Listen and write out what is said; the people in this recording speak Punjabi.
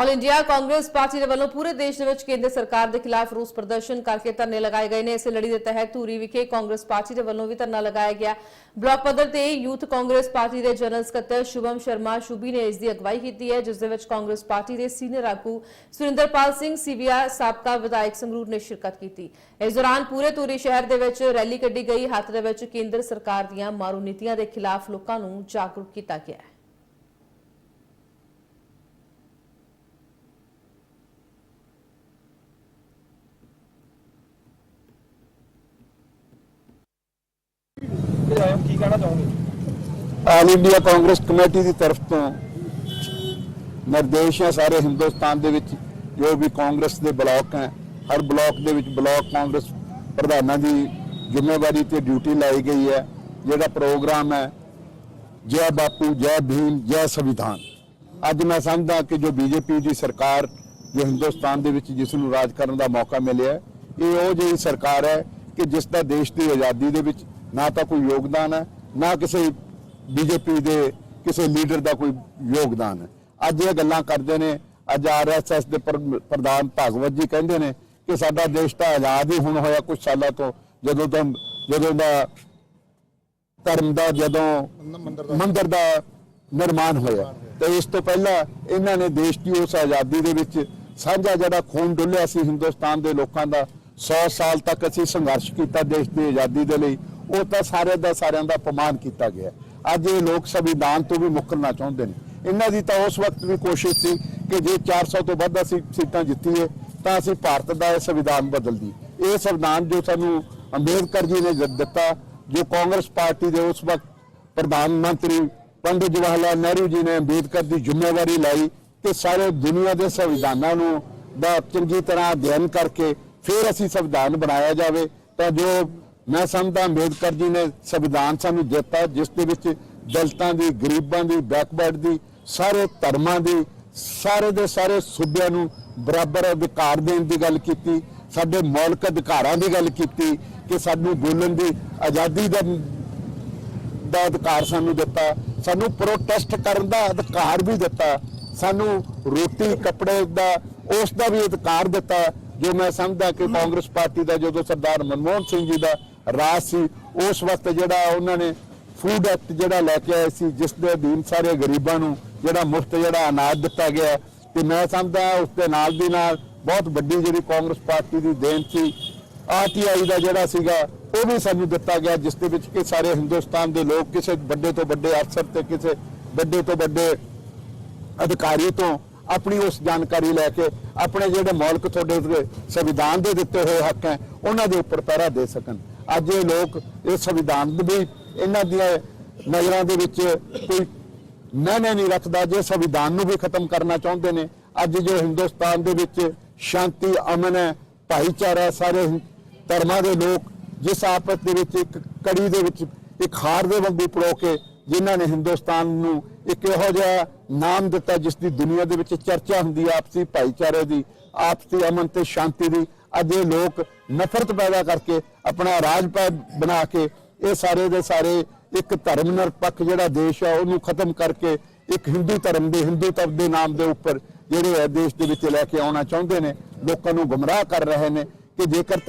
ਆਲ ਇੰਡੀਆ ਕਾਂਗਰਸ ਪਾਰਟੀ ਦੇ ਵੱਲੋਂ ਪੂਰੇ ਦੇਸ਼ ਦੇ ਵਿੱਚ ਕੇਂਦਰ ਸਰਕਾਰ ਦੇ ਖਿਲਾਫ ਰੋਸ ਪ੍ਰਦਰਸ਼ਨ ਕਰਕੇ ਧਰਨੇ ਲਗਾਏ ਗਏ ਨੇ। ਇਸੇ ਲੜੀ ਦੇ ਤਹਿਤ ਧੂਰੀ ਵਿਖੇ ਕਾਂਗਰਸ ਪਾਰਟੀ ਦੇ ਵੱਲੋਂ ਵੀ ਧਰਨਾ ਲਗਾਇਆ ਗਿਆ। ਬਲਾਕ ਪੱਧਰ ਤੇ ਯੂਥ ਕਾਂਗਰਸ ਪਾਰਟੀ ਦੇ ਜਨਰਲ ਸਕੱਤਰ ਸ਼ੁਭਮ ਸ਼ਰਮਾ ਸ਼ੁਭੀ ਨੇ ਇਸ ਦੀ ਅਗਵਾਈ ਕੀਤੀ ਹੈ, ਜਿਸ ਦੇ ਵਿੱਚ ਕਾਂਗਰਸ ਪਾਰਟੀ ਦੇ ਸੀਨੀਅਰ ਆਗੂ ਸੁਰਿੰਦਰਪਾਲ ਸਿੰਘ ਸੀਵੀਆ ਸਾਬਕਾ ਵਿਧਾਇਕ ਸੰਗਰੂਰ ਨੇ ਸ਼ਿਰਕਤ ਕੀਤੀ। ਇਸ ਦੌਰਾਨ ਪੂਰੇ ਧੂਰੀ ਸ਼ਹਿਰ ਦੇ ਵਿੱਚ ਰੈਲੀ ਕੱਢੀ ਗਈ। ਹੱਥ ਦੇ ਵਿੱਚ ਕੇਂਦਰ ਸਰਕਾਰ ਦੀਆਂ ਮਾਰੂ ਨੀਤੀਆਂ ਦੇ ਖਿਲਾਫ ਲੋਕਾਂ ਨੂੰ ਜਾਗਰੂਕ ਕੀਤਾ ਗਿਆ ਹੈ। ਕੀ ਕਹਿਣਾ ਚਾਹੋਗੇ? ਆਲ ਇੰਡੀਆ ਕਾਂਗਰਸ ਕਮੇਟੀ ਦੀ ਤਰਫ ਤੋਂ ਨਿਰਦੇਸ਼ ਹੈ ਸਾਰੇ ਹਿੰਦੁਸਤਾਨ ਦੇ ਵਿੱਚ, ਜੋ ਵੀ ਕਾਂਗਰਸ ਦੇ ਬਲਾਕ ਹੈ, ਹਰ ਬਲਾਕ ਦੇ ਵਿੱਚ ਬਲਾਕ ਕਾਂਗਰਸ ਪ੍ਰਧਾਨਾਂ ਦੀ ਜ਼ਿੰਮੇਵਾਰੀ ਤੇ ਡਿਊਟੀ ਲਾਈ ਗਈ ਹੈ, ਜਿਹੜਾ ਪ੍ਰੋਗਰਾਮ ਹੈ, ਜੈ ਬਾਪੂ, ਜੈ ਭੀਮ, ਜੈ ਸੰਵਿਧਾਨ। ਅੱਜ ਮੈਂ ਸਮਝਦਾ ਕਿ ਜੋ ਬੀਜੇਪੀ ਦੀ ਸਰਕਾਰ, ਜੋ ਹਿੰਦੁਸਤਾਨ ਦੇ ਵਿੱਚ ਜਿਸ ਨੂੰ ਰਾਜ ਕਰਨ ਦਾ ਮੌਕਾ ਮਿਲਿਆ, ਇਹ ਉਹ ਜਿਹੀ ਸਰਕਾਰ ਹੈ ਕਿ ਜਿਸ ਦਾ ਦੇਸ਼ ਦੀ ਆਜ਼ਾਦੀ ਦੇ ਵਿੱਚ ਨਾ ਤਾਂ ਕੋਈ ਯੋਗਦਾਨ ਹੈ, ਨਾ ਕਿਸੇ ਬੀਜੇਪੀ ਦੇ ਕਿਸੇ ਲੀਡਰ ਦਾ ਕੋਈ ਯੋਗਦਾਨ ਹੈ। ਅੱਜ ਇਹ ਗੱਲਾਂ ਕਰਦੇ ਨੇ, ਅੱਜ ਆਰਐਸਐਸ ਦੇ ਪ੍ਰ- ਪ੍ਰਧਾਨ ਭਗਵਤ ਜੀ ਕਹਿੰਦੇ ਨੇ ਕਿ ਸਾਡਾ ਦੇਸ਼ ਤਾਂ ਆਜ਼ਾਦ ਹੀ ਹੁਣ ਹੋਇਆ ਕੁਝ ਸਾਲਾਂ ਤੋਂ, ਜਦੋਂ ਤੋਂ, ਜਦੋਂ ਦਾ ਧਰਮ ਦਾ, ਜਦੋਂ ਮੰਦਰ ਦਾ ਨਿਰਮਾਣ ਹੋਇਆ। ਤੇ ਇਸ ਤੋਂ ਪਹਿਲਾਂ ਇਹਨਾਂ ਨੇ ਦੇਸ਼ ਦੀ ਉਸ ਆਜ਼ਾਦੀ ਦੇ ਵਿੱਚ ਸਾਂਝਾ ਜਿਹੜਾ ਖੂਨ ਡੁੱਲਿਆ ਸੀ ਹਿੰਦੁਸਤਾਨ ਦੇ ਲੋਕਾਂ ਦਾ 100 ਸਾਲ ਤੱਕ ਅਸੀਂ ਸੰਘਰਸ਼ ਕੀਤਾ ਦੇਸ਼ ਦੀ ਆਜ਼ਾਦੀ ਦੇ ਲਈ। ਉਹ ਤਾਂ ਸਾਰੇ ਦਾ ਸਾਰਿਆਂ ਦਾ ਅਪਮਾਨ ਕੀਤਾ ਗਿਆ। ਅੱਜ ਇਹ ਲੋਕ ਸੰਵਿਧਾਨ ਤੋਂ ਵੀ ਮੁੱਕਰਨਾ ਚਾਹੁੰਦੇ ਨੇ। ਇਹਨਾਂ ਦੀ ਤਾਂ ਉਸ ਵਕਤ ਵੀ ਕੋਸ਼ਿਸ਼ ਸੀ ਕਿ ਜੇ 400 ਤੋਂ ਵੱਧ ਅਸੀਂ ਸੀਟਾਂ ਜਿੱਤੀਏ, ਤਾਂ ਅਸੀਂ ਭਾਰਤ ਦਾ ਇਹ ਸੰਵਿਧਾਨ ਬਦਲ ਦੀ ਇਹ ਸੰਵਿਧਾਨ ਜੋ ਸਾਨੂੰ ਅੰਬੇਦਕਰ ਜੀ ਨੇ ਦਿੱਤਾ, ਜੋ ਕਾਂਗਰਸ ਪਾਰਟੀ ਦੇ ਉਸ ਵਕਤ ਪ੍ਰਧਾਨ ਮੰਤਰੀ ਪੰਡਿਤ ਜਵਾਹਰ ਲਾਲ ਨਹਿਰੂ ਜੀ ਨੇ ਅੰਬੇਦਕਰ ਦੀ ਜ਼ਿੰਮੇਵਾਰੀ ਲਈ ਕਿ ਸਾਰੇ ਦੁਨੀਆ ਦੇ ਸੰਵਿਧਾਨਾਂ ਨੂੰ ਦਾ ਚੰਗੀ ਤਰ੍ਹਾਂ ਅਧਿਐਨ ਕਰਕੇ ਫਿਰ ਅਸੀਂ ਸੰਵਿਧਾਨ ਬਣਾਇਆ ਜਾਵੇ, ਤਾਂ ਜੋ ਮੈਂ ਸਮਝਦਾ ਅੰਬੇਦਕਰ ਜੀ ਨੇ ਸੰਵਿਧਾਨ ਸਾਨੂੰ ਦਿੱਤਾ ਜਿਸ ਦੇ ਵਿੱਚ ਦਲਿਤਾਂ ਦੀ ਗਰੀਬਾਂ ਦੀ ਬੈਕਵਰਡ ਦੀ ਸਾਰੇ ਧਰਮਾਂ ਦੀ ਸਾਰੇ ਦੇ ਸਾਰੇ ਸੂਬਿਆਂ ਨੂੰ ਬਰਾਬਰ ਅਧਿਕਾਰ ਦੇਣ ਦੀ ਗੱਲ ਕੀਤੀ ਸਾਡੇ ਮੌਲਿਕ ਅਧਿਕਾਰਾਂ ਦੀ ਗੱਲ ਕੀਤੀ ਕਿ ਸਾਨੂੰ ਬੋਲਣ ਦੀ ਆਜ਼ਾਦੀ ਦਾ ਦਾ ਅਧਿਕਾਰ ਸਾਨੂੰ ਦਿੱਤਾ ਸਾਨੂੰ ਪ੍ਰੋਟੈਸਟ ਕਰਨ ਦਾ ਅਧਿਕਾਰ ਵੀ ਦਿੱਤਾ ਸਾਨੂੰ ਰੋਟੀ ਕੱਪੜੇ ਦਾ ਉਸ ਦਾ ਵੀ ਅਧਿਕਾਰ ਦਿੱਤਾ ਜੋ ਮੈਂ ਸਮਝਦਾ ਕਿ ਕਾਂਗਰਸ ਪਾਰਟੀ ਦਾ ਜਦੋਂ ਸਰਦਾਰ ਮਨਮੋਹਨ ਸਿੰਘ ਜੀ ਦਾ ਰਾਜ ਸੀ, ਉਸ ਵਕਤ ਜਿਹੜਾ ਉਹਨਾਂ ਨੇ ਫੂਡ ਐਕਟ ਜਿਹੜਾ ਲੈ ਕੇ ਆਏ ਸੀ, ਜਿਸ ਦੇ ਅਧੀਨ ਸਾਰੇ ਗਰੀਬਾਂ ਨੂੰ ਜਿਹੜਾ ਮੁਫਤ ਜਿਹੜਾ ਅਨਾਜ ਦਿੱਤਾ ਗਿਆ ਤੇ ਮੈਂ ਸਮਝਦਾ ਉਸ ਦੇ ਨਾਲ ਦੀ ਨਾਲ ਬਹੁਤ ਵੱਡੀ ਜਿਹੜੀ ਕਾਂਗਰਸ ਪਾਰਟੀ ਦੀ ਦੇਣ ਸੀ ਆਰਟੀਆਈ ਦਾ ਜਿਹੜਾ ਸੀਗਾ, ਉਹ ਵੀ ਸਾਨੂੰ ਦਿੱਤਾ ਗਿਆ, ਜਿਸ ਦੇ ਵਿੱਚ ਕਿ ਸਾਰੇ ਹਿੰਦੁਸਤਾਨ ਦੇ ਲੋਕ ਕਿਸੇ ਵੱਡੇ ਤੋਂ ਵੱਡੇ ਅਫਸਰ ਤੇ ਕਿਸੇ ਵੱਡੇ ਤੋਂ ਵੱਡੇ ਅਧਿਕਾਰੀ ਤੋਂ ਆਪਣੀ ਉਸ ਜਾਣਕਾਰੀ ਲੈ ਕੇ ਆਪਣੇ ਜਿਹੜੇ ਮੌਲਿਕ ਤੁਹਾਡੇ ਸੰਵਿਧਾਨ ਦੇ ਦਿੱਤੇ ਹੋਏ ਹੱਕ ਹੈ, ਉਹਨਾਂ ਦੇ ਉੱਪਰ ਪਹਿਰਾ ਦੇ ਸਕਣ। ਅੱਜ ਇਹ ਲੋਕ ਇਹ ਸੰਵਿਧਾਨ ਵੀ ਇਹਨਾਂ ਦੀਆਂ ਨਜ਼ਰਾਂ ਦੇ ਵਿੱਚ ਕੋਈ ਮੈਨੇ ਨਹੀਂ ਰੱਖਦਾ ਜੇ ਸੰਵਿਧਾਨ ਨੂੰ ਵੀ ਖਤਮ ਕਰਨਾ ਚਾਹੁੰਦੇ ਨੇ। ਅੱਜ ਜੋ ਹਿੰਦੁਸਤਾਨ ਦੇ ਵਿੱਚ ਸ਼ਾਂਤੀ, ਅਮਨ ਹੈ, ਭਾਈਚਾਰਾ ਸਾਰੇ ਧਰਮਾਂ ਦੇ ਲੋਕ ਜਿਸ ਆਪਸ ਦੇ ਵਿੱਚ ਇੱਕ ਕੜੀ ਦੇ ਵਿੱਚ ਇੱਕ ਹਾਰ ਦੇ ਵਾਂਗੂ ਪਰੋ ਕੇ ਜਿਨ੍ਹਾਂ ਨੇ ਹਿੰਦੁਸਤਾਨ ਨੂੰ ਇੱਕ ਇਹੋ ਜਿਹਾ ਨਾਮ ਦਿੱਤਾ ਜਿਸ ਦੀ ਦੁਨੀਆ ਦੇ ਵਿੱਚ ਚਰਚਾ ਹੁੰਦੀ ਹੈ, ਆਪਸੀ ਭਾਈਚਾਰੇ ਦੀ, ਆਪਸੀ ਅਮਨ ਤੇ ਸ਼ਾਂਤੀ ਦੀ। ਅੱਜ ਇਹ ਲੋਕ ਨਫ਼ਰਤ ਪੈਦਾ ਕਰਕੇ ਆਪਣਾ ਰਾਜ ਬਣਾ ਕੇ ਇਹ ਸਾਰੇ ਦੇ ਸਾਰੇ ਇੱਕ ਧਰਮ ਨਿਰਪੱਖ ਜਿਹੜਾ ਦੇਸ਼ ਆ ਉਹਨੂੰ ਖਤਮ ਕਰਕੇ ਇੱਕ ਹਿੰਦੂ ਧਰਮ ਦੇ ਹਿੰਦੂ ਤਵ ਦੇ ਨਾਮ ਦੇ ਉੱਪਰ ਜਿਹੜੇ ਹੈ ਦੇਸ਼ ਦੇ ਵਿੱਚ ਲੈ ਕੇ ਆਉਣਾ ਚਾਹੁੰਦੇ ਨੇ, ਲੋਕਾਂ ਨੂੰ ਗੁੰਮਰਾਹ ਕਰ ਰਹੇ ਨੇ ਕਿ ਜੇਕਰ ਧਰਮ